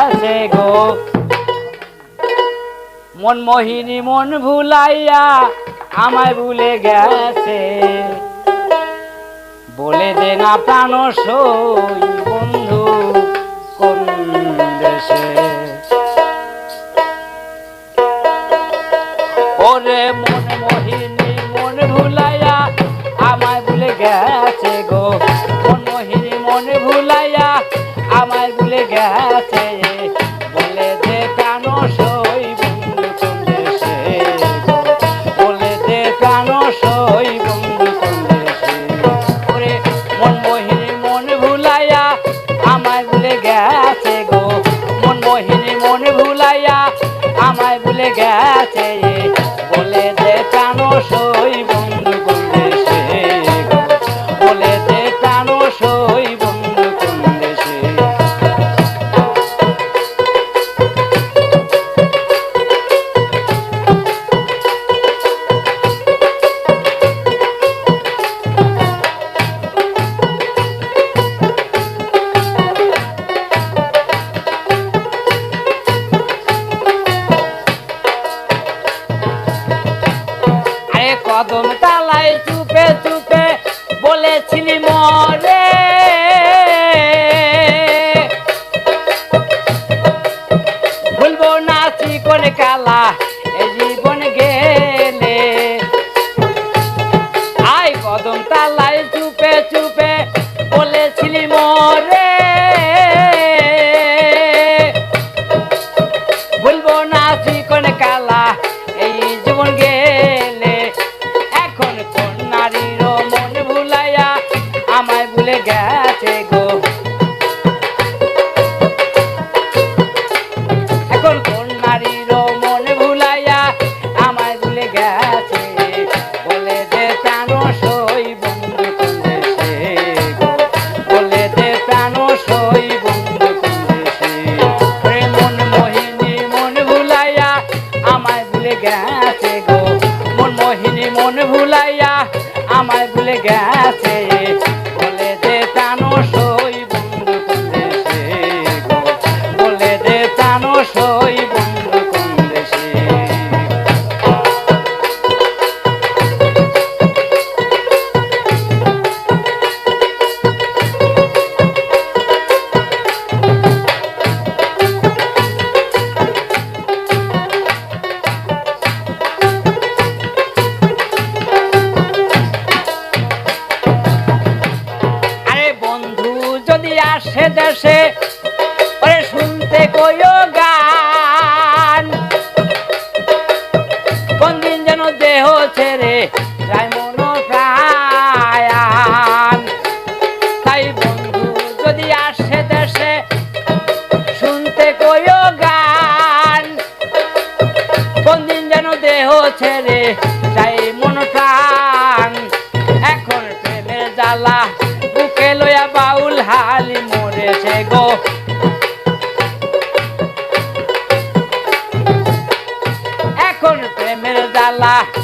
আছে গো। মন মোহিনী মন ভুলাইয়া আমায় ভুলে গেছে। বলে দে না প্রাণ সই বন্ধু দেশে? ওরে মন মোহিনী মন ভুলাইয়া আমায় ভুলে গেছে গো। মন মোহিনী মন ভুলাইয়া আমায় ভুলে গেছে। বলে যে টানো সইব কদম তালাই চুপে চুপে বলেছিলি মরে। ভুলবো না চিকন কালা এই body. দেশে দেশে ওরে শুনতে কইও গান। কোন দিন যেন দেহ ছেড়ে যায় মন প্রায় তাই বন্ধু, যদি আসে দেশে, শুনতে কইও গান। কোন দিন যেন দেহ ছেড়ে যায় মন প্রায় lá.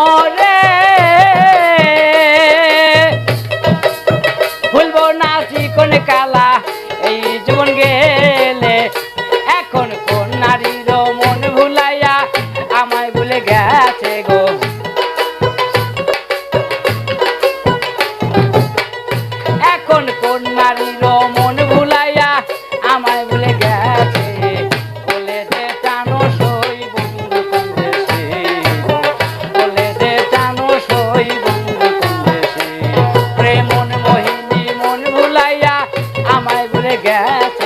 মরে ভুলবো কালা, এই গেলে। এখন কোন নারীর মন ভুলাইয়া আমায় গেছে গো। এখন কোন নারীর গেছে